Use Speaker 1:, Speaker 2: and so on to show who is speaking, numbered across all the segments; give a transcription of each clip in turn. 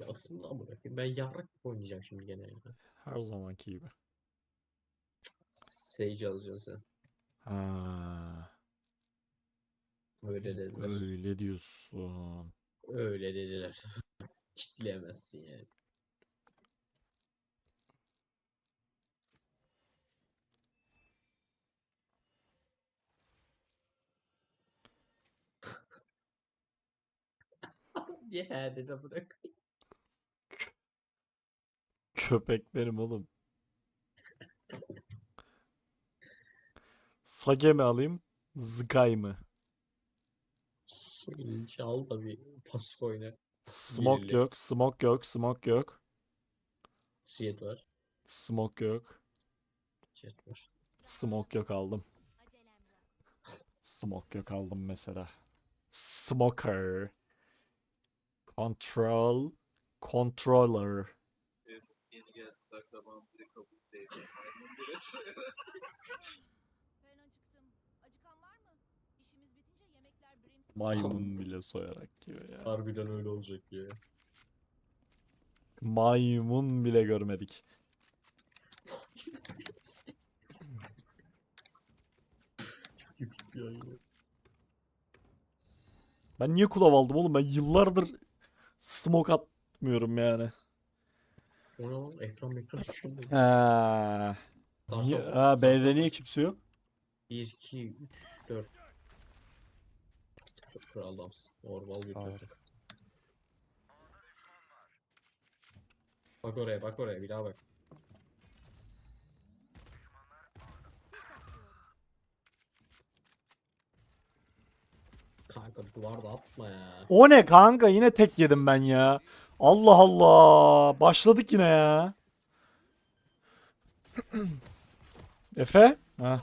Speaker 1: Ya aslında koyayım ben yarrak oynayacağım şimdi gene ya.
Speaker 2: Her zamanki gibi.
Speaker 1: Sage alacaksın sen.
Speaker 2: Ha,
Speaker 1: Öyle dediler.
Speaker 2: öyle diyorsun.
Speaker 1: Öyle dediler. Kitleyemezsin yani. Adam niye he dedi bırak.
Speaker 2: Köpek benim oğlum. Sage mi alayım? Zgay mı?
Speaker 1: Çal da bir pasif oyna.
Speaker 2: Smoke yok, smoke yok, smoke yok.
Speaker 1: Jet var.
Speaker 2: Smoke yok.
Speaker 1: Jet var.
Speaker 2: Smoke yok aldım. Smoke yok aldım mesela. Smoker. Control. Controller.
Speaker 3: Akrabam biri kabul değil. Maymun biri.
Speaker 4: Ben acıktım. Acıkan var mı? İşimiz bitince yemekler brimstone.
Speaker 2: Maymun bile soyarak yiyor ya.
Speaker 1: Harbiden öyle olacak ya.
Speaker 2: Maymun bile görmedik.
Speaker 1: Bir ya.
Speaker 2: Ben niye kulav aldım oğlum? Ben yıllardır smoke atmıyorum yani.
Speaker 1: O ne lan? Ekran.
Speaker 2: Ha.
Speaker 1: Sağ
Speaker 2: Niye,
Speaker 1: sol,
Speaker 2: ha B'de
Speaker 1: sol.
Speaker 2: niye kimse yok?
Speaker 1: 1, 2, 3, 4. Çok kral adamsın. Orval bir köfte. Bak oraya bak oraya bir daha bak. Kanka duvarda atma ya.
Speaker 2: O ne kanka? Yine tek yedim ben ya. Allah Allah. Başladık yine ya. Efe? Ha.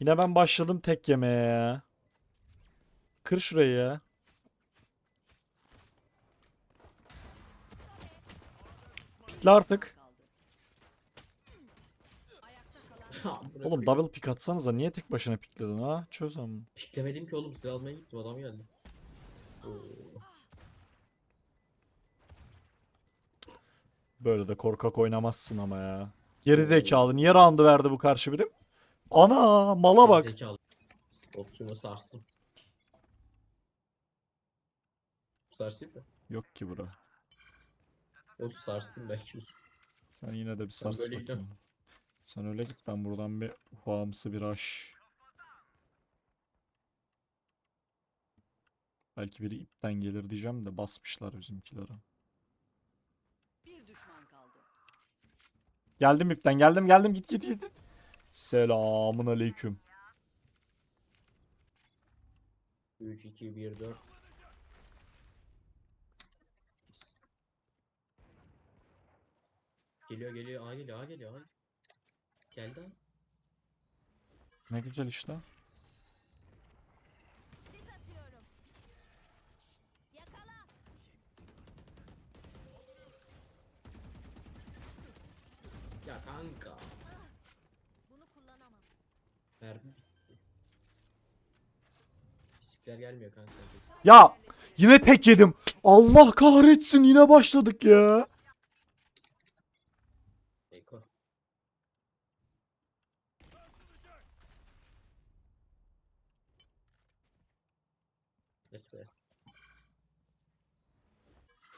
Speaker 2: Yine ben başladım tek yemeye ya. Kır şurayı ya. Pikle artık. Oğlum double pick atsanıza niye tek başına pikledin ha? Çöz.
Speaker 1: Piklemedim ki oğlum silah almaya gittim adam geldi.
Speaker 2: Böyle de korkak oynamazsın ama ya. Geri zekalı niye round'u verdi bu karşı birim? Ana mala bak.
Speaker 1: Zekalı. Okçumu sarsın. Sarsayım mı?
Speaker 2: Yok ki bura.
Speaker 1: O sarsın belki.
Speaker 2: Sen yine de bir sars bakayım. Sen öyle git ben buradan bir huamsı bir aş. Belki biri ipten gelir diyeceğim de basmışlar bizimkilere.
Speaker 4: bir düşman kaldı.
Speaker 2: Geldim ipten geldim geldim git git git. Selamun aleyküm.
Speaker 1: 3, 2, 1, 4. Geliyor geliyor A geliyor A geliyor A. Geldi.
Speaker 2: Ne güzel işte.
Speaker 4: Sis atıyorum. Yakala.
Speaker 1: Ya kanka.
Speaker 4: Bunu kullanamam.
Speaker 1: Mermi bitti. Fisikler gelmiyor kanka.
Speaker 2: Ya yine tek yedim. Allah kahretsin yine başladık ya.
Speaker 1: Eko.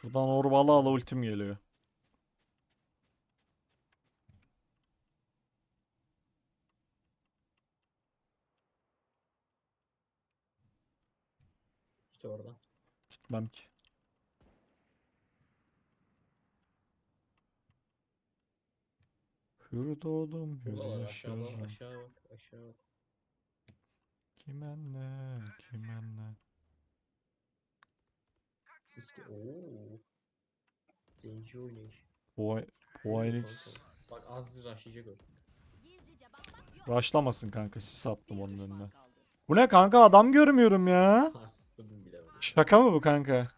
Speaker 2: Şuradan orbalı ala ultim geliyor.
Speaker 1: Orada.
Speaker 2: Gitmem ki. Hür doğdum hür
Speaker 1: aşağıda
Speaker 2: yaşarım.
Speaker 1: aşağı bak aşağı bak.
Speaker 2: Kime ne kime ne.
Speaker 1: Siz ki ooo. Zenci oynayış.
Speaker 2: Phoenix
Speaker 1: kanka. Bak azdır rushlayacak o.
Speaker 2: Rushlamasın kanka sis attım onun önüne. Bu ne kanka adam görmüyorum ya.
Speaker 1: Sarstım bile.
Speaker 2: Şaka mı bu kanka?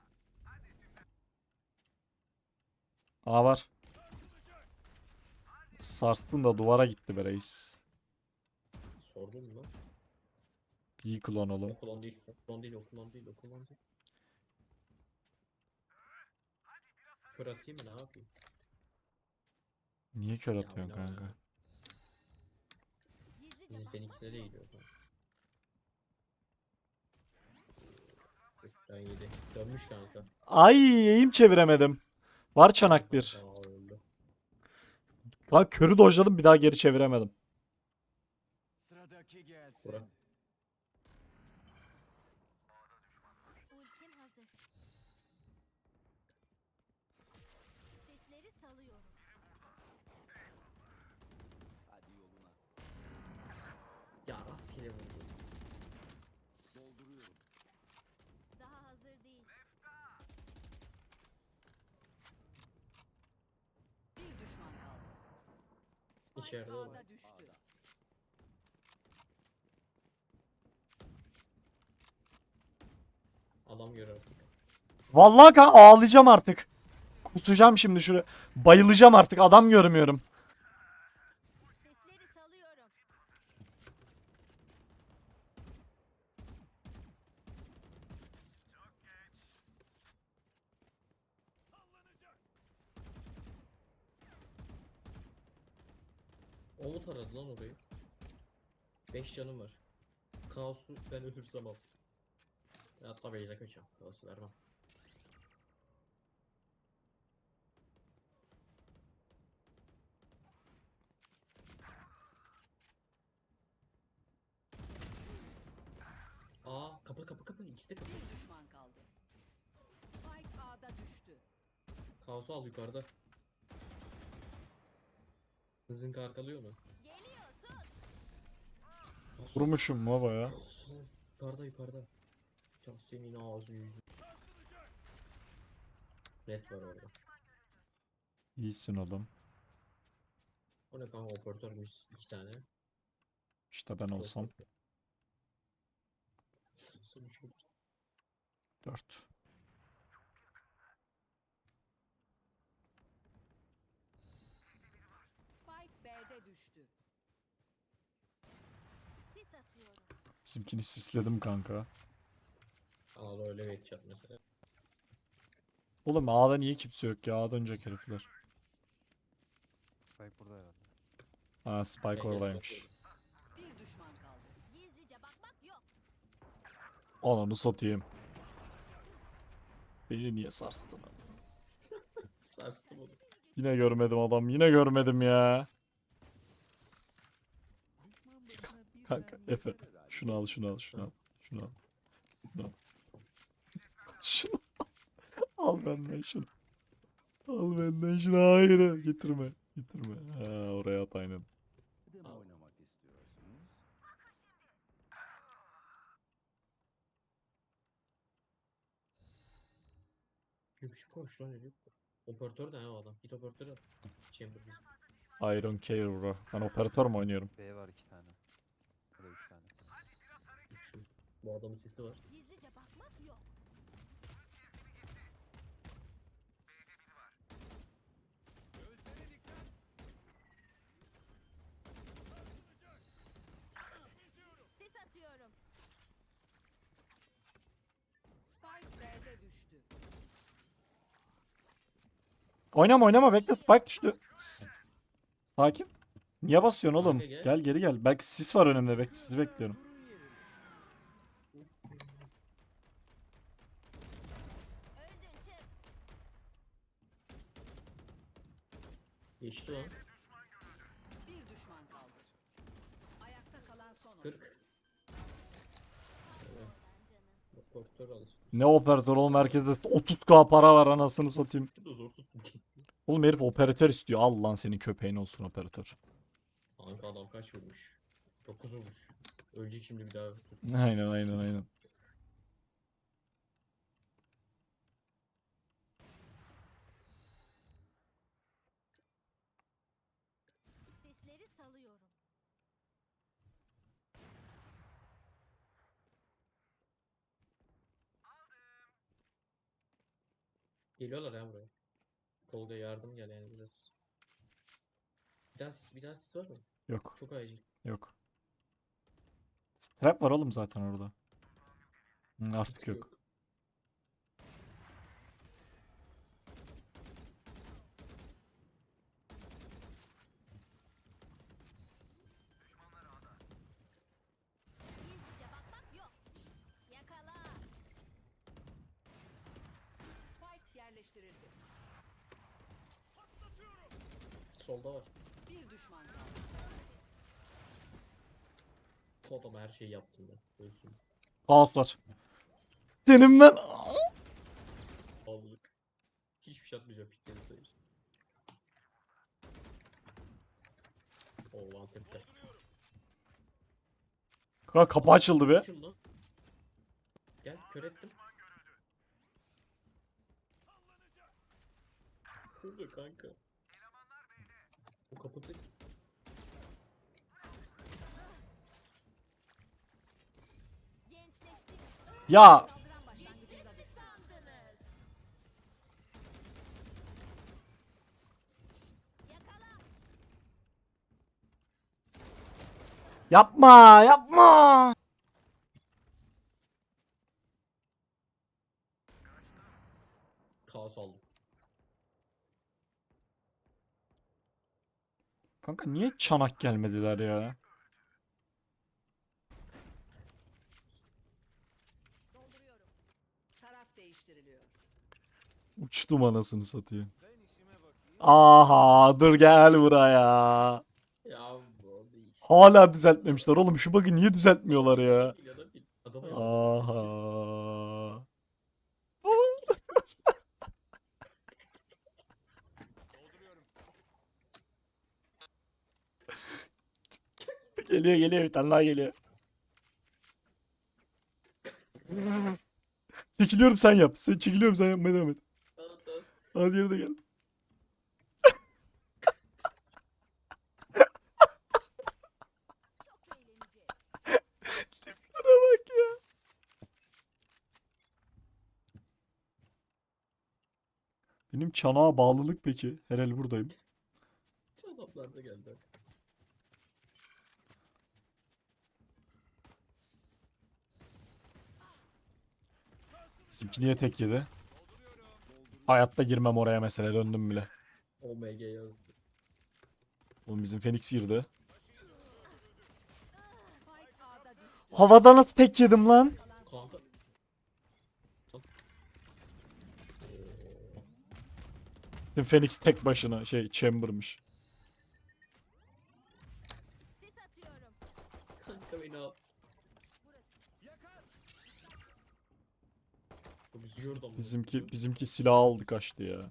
Speaker 2: A var. Sarstın da duvara gitti be reis.
Speaker 1: Sordun lan?
Speaker 2: İyi kullan oğlum.
Speaker 1: O kullan değil, o kullan değil, o kullan değil, o kullan değil. Kör atayım mı ne yapayım?
Speaker 2: Niye kör atıyorsun kanka?
Speaker 1: Bizim Fenix'e de gidiyor kanka. Ben yedi. Dönmüş kanka.
Speaker 2: Ay eğim çeviremedim. Var çanak bir.
Speaker 1: Aa, öldü.
Speaker 2: Lan körü dojladım bir daha geri çeviremedim.
Speaker 5: Sıradaki gelsin.
Speaker 1: Bura.
Speaker 4: Ultim hazır. Sesleri salıyorum.
Speaker 5: Hadi yoluna.
Speaker 1: Ya rastgele vurdu.
Speaker 5: Dolduruyorum.
Speaker 4: Daha hazır değil.
Speaker 6: Bir düşman kaldı. Spike
Speaker 1: İçeride o.
Speaker 6: A'da düştü.
Speaker 5: A'da.
Speaker 1: Adam gör artık.
Speaker 2: Vallahi kan ağlayacağım artık. Kusacağım şimdi şuraya. Bayılacağım artık adam görmüyorum.
Speaker 4: Sesleri salıyorum.
Speaker 1: O mu taradı lan orayı? 5 canım var. Kaos'u ben ölürsem al. Hatta Beyza kaçıyorum. Kaos'u vermem. Aa kapı kapı kapı ikisi de kapı.
Speaker 6: Bir düşman kaldı. Spike A'da düştü.
Speaker 1: Kaos'u al yukarıda. Hızın arkalıyor mu?
Speaker 2: Vurmuşum baba ya.
Speaker 1: Yukarıda yukarıda. Ya senin ağzı yüzü. Net var orada.
Speaker 2: İyisin oğlum.
Speaker 1: O ne kanka operatörmüş iki tane.
Speaker 2: İşte ben olsam.
Speaker 1: Sonuç bu.
Speaker 2: 4.
Speaker 6: Spike B'de düştü.
Speaker 4: Sis atıyorum.
Speaker 2: Bizimkini sisledim kanka.
Speaker 1: Anadolu öyle bir headshot mesela.
Speaker 2: Oğlum A'da niye kimse yok ya? A'da önce herifler.
Speaker 7: Spike burada herhalde.
Speaker 2: Ha Spike oradaymış.
Speaker 6: Bir düşman kaldı.
Speaker 4: Gizlice bakmak yok.
Speaker 2: Ananı satayım. Beni niye sarstın?
Speaker 1: Sarstım onu.
Speaker 2: Yine görmedim adam. Yine görmedim ya. Kanka Efe. Şunu al şunu al şunu al. Şunu al. Şunu al. Şunu al. Al benden şunu. Al benden şunu. Hayır getirme. Getirme. Ha, oraya at aynen.
Speaker 1: Gümüşü koş lan herif. Operatör de ha o adam. Git operatörü al. Chamber bizim.
Speaker 2: I don't care bro. Ben operatör mü oynuyorum?
Speaker 7: B var iki tane. Ya da üç tane.
Speaker 1: Üçlü. Bu adamın sesi var.
Speaker 4: Gizlice bakmak yok. Sis atıyorum.
Speaker 6: Spike B'de düştü.
Speaker 2: Oynama oynama bekle Spike düştü. Sakin. Niye basıyorsun oğlum?
Speaker 1: Kanka gel.
Speaker 2: Gel geri gel. Belki sis var önümde. Bekle sizi bekliyorum.
Speaker 1: Geçti lan.
Speaker 6: Bir düşman kaldı. Ayakta kalan son oyuncu.
Speaker 1: 40. Evet. Operatör al.
Speaker 2: Ne operatör oğlum herkeste 30k para var anasını satayım.
Speaker 1: Bu da zor tuttum.
Speaker 2: Oğlum herif operatör istiyor. Al lan senin köpeğin olsun operatör.
Speaker 1: Kanka adam kaç vurmuş? 9 vurmuş. Ölecek şimdi bir daha.
Speaker 2: Aynen aynen aynen.
Speaker 4: Sesleri salıyorum.
Speaker 1: Geliyorlar ya buraya. Tolga yardım gel yani biraz. Bir daha sis, bir daha sis var mı?
Speaker 2: Yok
Speaker 1: Çok acil.
Speaker 2: yok. Trap var oğlum zaten orada. Hı, artık yok.
Speaker 1: Solda var.
Speaker 6: Bir düşman kaldı.
Speaker 1: Bu adama her şeyi yaptım ben. Ölsün.
Speaker 2: Kaos var. Senin ben...
Speaker 1: Ağlılık. Hiçbir şey atmayacağım pikleri sayır. Oğlan tepki.
Speaker 2: Kanka kapı açıldı be.
Speaker 1: Lan. Gel kör ettim. Burada kanka. Bu
Speaker 4: Gençleştik.
Speaker 2: Ya yapma yapma.
Speaker 1: kaos aldım.
Speaker 2: Kanka niye çanak gelmediler ya?
Speaker 6: dolduruyorum. Taraf değiştiriliyor.
Speaker 2: Uçtum anasını satayım. Aha dur gel buraya.
Speaker 1: Ya.
Speaker 2: Hala düzeltmemişler oğlum şu bug'ı niye düzeltmiyorlar ya? Aha. Geliyor geliyor bir tane daha geliyor. Çekiliyorum sen yap. Sen çekiliyorum sen yapmaya devam et.
Speaker 1: Tamam, tamam.
Speaker 2: Hadi yere de gel. Benim çanağa bağlılık peki? Herhal buradayım.
Speaker 1: Adamlar da geldi artık.
Speaker 2: Bizimki niye tek yedi? Hayatta girmem oraya mesela döndüm bile.
Speaker 1: OMG yazdı.
Speaker 2: Oğlum bizim Phoenix girdi. Havada nasıl tek yedim lan?
Speaker 1: Kanka.
Speaker 2: Bizim Phoenix tek başına şey chamber'mış.
Speaker 1: Yurdum.
Speaker 2: Bizimki bizimki silah aldı kaçtı ya.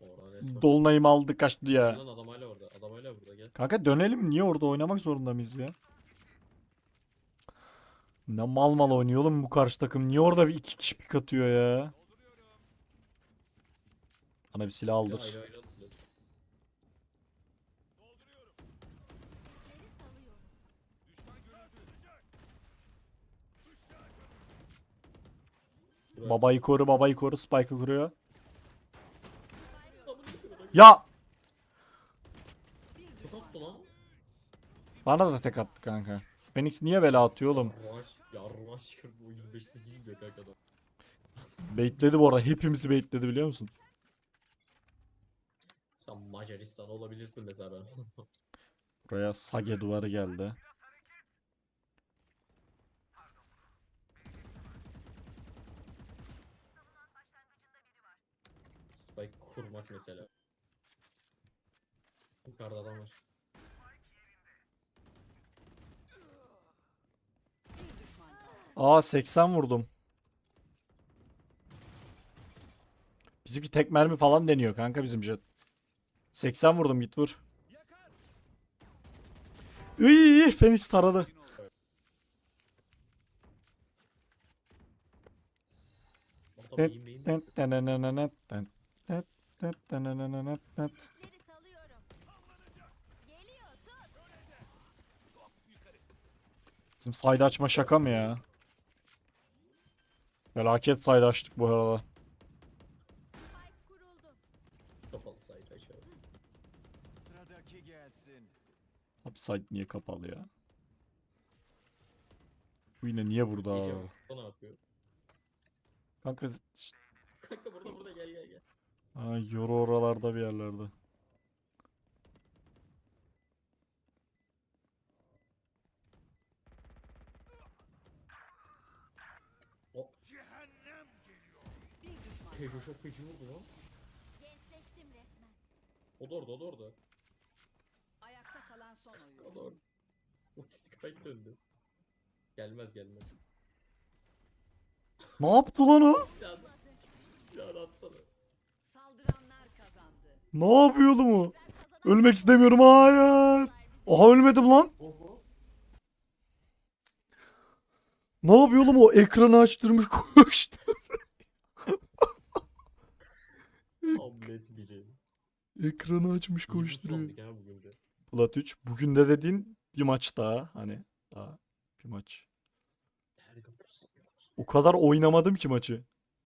Speaker 1: Orada resmen.
Speaker 2: Dolunay'ımı aldı kaçtı ya.
Speaker 1: Lan adam hala orada. Adam hala burada gel.
Speaker 2: Kanka dönelim niye orada oynamak zorunda mıyız ya? Ne mal mal oynuyor oğlum bu karşı takım. Niye orada bir iki kişi pik atıyor ya? Bana bir silah
Speaker 1: Ya
Speaker 2: aldır.
Speaker 1: ayrı ayrı atılıyor.
Speaker 4: Seni salıyorum.
Speaker 1: Buraya-
Speaker 2: Babayı koru babayı koru Spike'ı kuruyor. Ya!
Speaker 1: Tek attı lan.
Speaker 2: Bana da tek attı kanka. Phoenix niye bela atıyor oğlum?
Speaker 1: Rush. Ya Rush kır bu 25-8 diyor kanka adam.
Speaker 2: Baitledi bu arada. Hepimizi baitledi biliyor musun?
Speaker 1: Sen Macaristan olabilirsin mesela ben.
Speaker 2: Buraya Sage duvarı geldi.
Speaker 1: Spike kurmak mesela. Yukarıda adam var.
Speaker 2: Aa 80 vurdum. Bizimki tek mermi falan deniyor kanka bizim jet. 80 vurdum git vur. Iy, Phoenix taradı. Ten, ten.
Speaker 4: Seni salıyorum. Geliyor tut.
Speaker 2: Bizim side açma şaka mı ya? Felaket side açtık bu arada.
Speaker 1: Kapalı saydı aşağı.
Speaker 5: Sıradaki gelsin.
Speaker 2: Abi side niye kapalı ya? Bu yine niye burada?
Speaker 1: İyice
Speaker 2: abi?
Speaker 1: bak. O ne yapıyor?
Speaker 2: Kanka
Speaker 1: Kanka burada burada
Speaker 2: Ay yoru oralarda bir yerlerde.
Speaker 1: O
Speaker 6: Bir düşman
Speaker 1: Tejo çok feci vurdu lan.
Speaker 4: Gençleştim resmen.
Speaker 1: O da orada o da orada.
Speaker 6: Ayakta kalan son oyuncu.
Speaker 1: O da orada. Otistik ayık döndü. Gelmez gelmez.
Speaker 2: Ne yaptı lan o?
Speaker 1: Silahını, silahını atsana.
Speaker 2: Ne yapıyor oğlum o? Ölmek istemiyorum hayır. Aha ölmedim lan. Ne yapıyor oğlum o? Ekranı açtırmış koştu.
Speaker 1: Hamlet bir şey.
Speaker 2: Ekranı açmış
Speaker 1: Koşturuyor.
Speaker 2: Plat 3. Bugün de dediğin bir maç daha. Hani daha bir maç. O kadar oynamadım ki maçı.